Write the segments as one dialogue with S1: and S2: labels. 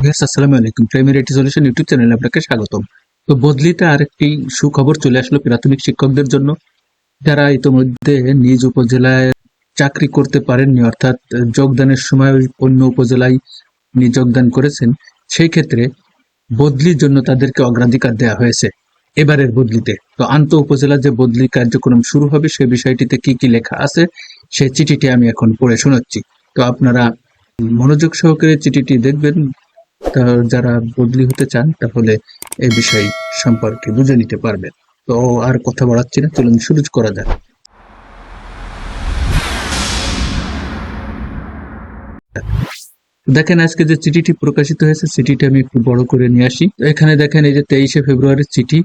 S1: Viewers আসসালামু আলাইকুম। Primary solution YouTube চ্যানেলে আপনাকে স্বাগতম। তো বদলিতে আরেকটি সুখবর চলে আসলো প্রাথমিক শিক্ষকদের জন্য। যারা ইতোমধ্যে নিজ উপজেলায় চাকরি করতে পারেননি, অর্থাৎ যোগদানের সময় অন্য উপজেলায় যোগদান করেছেন, সেই ক্ষেত্রে বদলির জন্য তাদেরকে অগ্রাধিকার দেওয়া হয়েছে এবারের বদলিতে। তো আন্ত উপজেলা যে বদলি কার্যক্রম শুরু হবে, সে বিষয়টিতে কি কি লেখা আছে, সেই চিঠিটি আমি এখন পড়ে শোনাচ্ছি। তো আপনারা মনোযোগ সহকারে চিঠিটি দেখবেন যারা বদলি হতে চান, তাহলে এই বিষয় সম্পর্কে বুঝে নিতে পারবেন। তো আর কথা বাড়াচ্ছি না, চলুন শুরু করা যাক। দেখেন, আজকে যে চিঠিটি প্রকাশিত হয়েছে, চিঠিটি আমি একটু বড় করে নিয়ে আসি। এখানে দেখেন, এই যে তেইশে ফেব্রুয়ারির চিঠি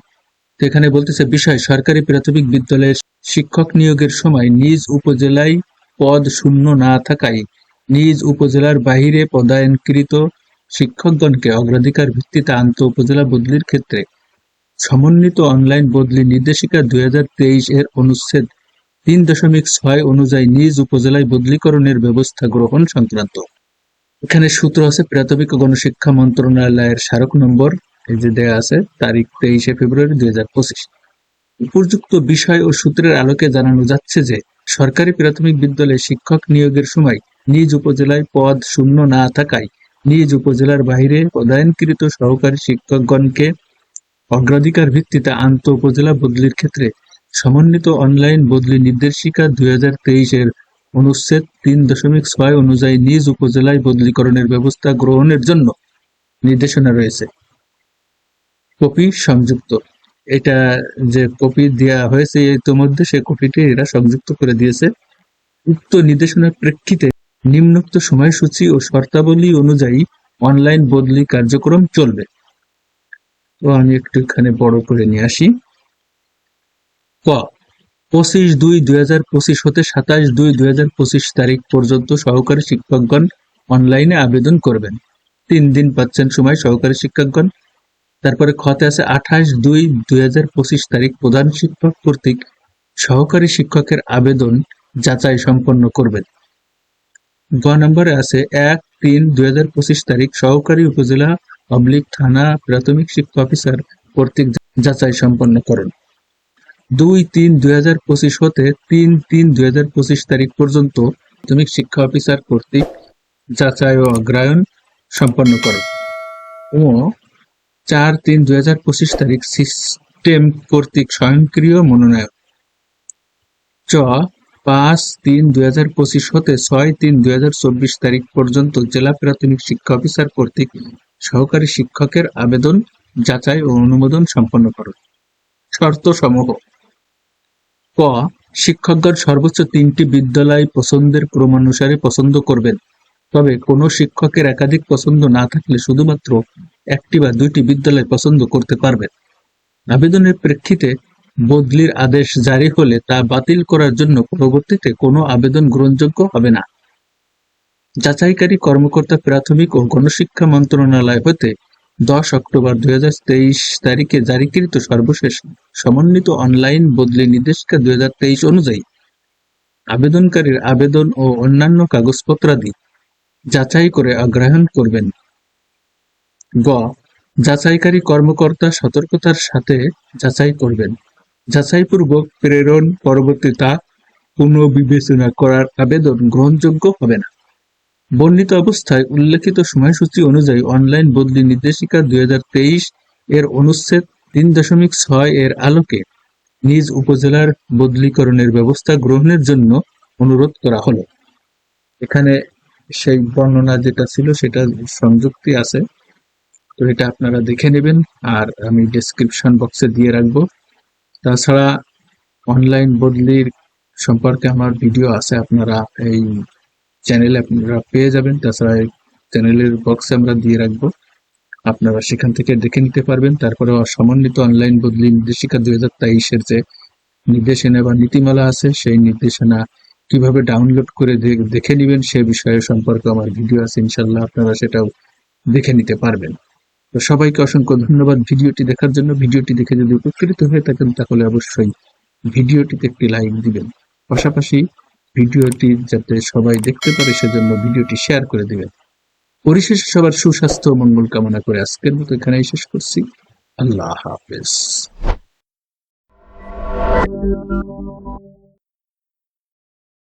S1: এখানে বলতেছে, বিষয়, সরকারি প্রাথমিক বিদ্যালয়ের শিক্ষক নিয়োগের সময় নিজ উপজেলায় পদ শূন্য না থাকায় নিজ উপজেলার বাহিরে পদায়নকৃত শিক্ষকগণকে অগ্রাধিকার ভিত্তিতে আন্ত উপজেলা বদলির ক্ষেত্রে সমন্বিত অনলাইন বদলি নির্দেশিকা দুই হাজার তেইশ এর অনুচ্ছেদ তিন দশমিক ছয় অনুযায়ী নিজ উপজেলায় বদলিকরণের ব্যবস্থা গ্রহণ সংক্রান্ত। এখানে সূত্র আছে, প্রাথমিক গণশিক্ষা মন্ত্রণালয়ের স্মারক নম্বর, এই যে দেয়া আছে, তারিখ তেইশে ফেব্রুয়ারি দুই হাজার পঁচিশ। উপযুক্ত বিষয় ও সূত্রের আলোকে জানানো যাচ্ছে যে, সরকারি প্রাথমিক বিদ্যালয়ে শিক্ষক নিয়োগের সময় নিজ উপজেলায় পদ শূন্য না থাকায় নিজ উপজেলার বাইরে পদায়নকৃত সহকারী শিক্ষকগণকে অগ্রাধিকার ভিত্তিতে আন্ত উপজেলা বদলির ক্ষেত্রে সমন্বিত অনলাইন বদলি নির্দেশিকা দুই এর অনুচ্ছেদ তিন দশমিক ছয় অনুযায়ী নিজ উপজেলায় বদলিকরণের ব্যবস্থা গ্রহণের জন্য নির্দেশনা রয়েছে। কপি সংযুক্ত। এটা যে কপি দেওয়া হয়েছে ইতিমধ্যে সে কপিটি এরা সংযুক্ত করে দিয়েছে। উক্ত নির্দেশনার প্রেক্ষিতে নিম্নোক্ত সময়সূচি ও শর্তাবলী অনুযায়ী অনলাইন বদলি কার্যক্রম চলবে। তো আমি একটু এখানে বড় করে নিয়ে আসি। ক, পঁচিশ দুই দুই হাজার পঁচিশ হতে সাতাশ দুই দুই হাজার পঁচিশ তারিখ পর্যন্ত সহকারী শিক্ষকগণ অনলাইনে আবেদন করবেন। তিন দিন পাচ্ছেন সময় সহকারী শিক্ষকগণ। তারপরে খতে আছে আঠাশ দুই দুই হাজার পঁচিশ তারিখ প্রধান শিক্ষক কর্তৃক সহকারী শিক্ষকের আবেদন যাচাই সম্পন্ন করবেন। গ নম্বরে আছে এক তিন দুই হাজার পঁচিশ তারিখ সহকারী উপজেলা অবলিক থানা প্রাথমিক শিক্ষা অফিসার কর্তৃক যাচাই সম্পন্ন করুন। দুই তিন দুই হাজার পঁচিশ হতে তিন তিন দুই হাজার পঁচিশ তারিখ পর্যন্ত প্রাথমিক শিক্ষা অফিসার কর্তৃক যাচাই ও অগ্রায়ন সম্পন্ন করুন। ও চার তিন দুই হাজার পঁচিশ তারিখ সিস্টেম কর্তৃক স্বয়ংক্রিয় মনোনয়ন। চ পাঁচ তিন দুই হাজার পঁচিশ হতে ছয় তিন দুই হাজার চব্বিশ তারিখ পর্যন্ত জেলা প্রাথমিক শিক্ষা অফিসার কর্তৃক সহকারী শিক্ষকের আবেদন, যাচাই ও অনুমোদন সম্পন্ন করুন শর্ত সমূহ ক, শিক্ষকগণ সর্বোচ্চ তিনটি বিদ্যালয় পছন্দের ক্রমানুসারে পছন্দ করবেন। তবে কোনো শিক্ষকের একাধিক পছন্দ না থাকলে শুধুমাত্র একটি বা দুইটি বিদ্যালয় পছন্দ করতে পারবেন। আবেদনের প্রেক্ষিতে বদলির আদেশ জারি হলে তা বাতিল করার জন্য পরবর্তীতে কোনো আবেদন গ্রহণযোগ্য হবে না। যাচাইকারী কর্মকর্তা প্রাথমিক ও গণশিক্ষা মন্ত্রণালয় হতে দশ অক্টোবর দুই হাজার তেইশ তারিখে জারিকৃত সর্বশেষ সমন্বিত অনলাইন বদলি নির্দেশিকা দুই হাজার তেইশ অনুযায়ী আবেদনকারীর আবেদন ও অন্যান্য কাগজপত্রাদি যাচাই করে অগ্রহণ করবেন। গ. যাচাইকারী কর্মকর্তা সতর্কতার সাথে যাচাই করবেন। যাচাইপূর্বক প্রেরণ পরবর্তী তা পুনঃবিবেচনা করার আবেদন গ্রহণযোগ্য হবে না। বর্ণিত অবস্থায় উল্লেখিত সময়সূচি অনুযায়ী অনলাইন বদলি নির্দেশিকা দুই হাজার তেইশ এর অনুচ্ছেদ তিন দশমিক ছয় এর আলোকে নিজ উপজেলার বদলিকরণের ব্যবস্থা গ্রহণের জন্য অনুরোধ করা হলো। এখানে সেই বর্ণনা যেটা ছিল সেটা সংযুক্তি আছে। তো এটা আপনারা দেখে নেবেন আর আমি ডেসক্রিপশন বক্সে দিয়ে রাখব। তাছাড়া অনলাইন বদলির সম্পর্কে আমার ভিডিও আছে, আপনারা এই চ্যানেলে আপনারা পেয়ে যাবেন। তাছাড়া এই চ্যানেলের বক্সে আমরা দিয়ে রাখব। আপনারা সেখান থেকে দেখে নিতে পারবেন। তারপরে সমন্বিত অনলাইন বদলি নির্দেশিকা দুই হাজার তেইশের যে নির্দেশনা বা নীতিমালা আছে, সেই নির্দেশনা কীভাবে ডাউনলোড করে দেখে নেবেন, সে বিষয়ে সম্পর্কে আমার ভিডিও আছে। ইনশাল্লাহ আপনারা সেটাও দেখে নিতে পারবেন। তো সবাইকে অসংখ্য ধন্যবাদ ভিডিওটি দেখার জন্য। ভিডিওটি দেখে যদি উপকৃত হয়ে থাকেন, তাহলে অবশ্যই ভিডিওটিতে একটি লাইক দিবেন। পাশাপাশি ভিডিওটি যাতে সবাই দেখতে পারে, সেজন্য ভিডিওটি শেয়ার করে দিবেন। পরিশেষে সবার সুস্বাস্থ্য মঙ্গল কামনা করে আজকের মতো এখানেই শেষ করছি। আল্লাহ হাফেজ।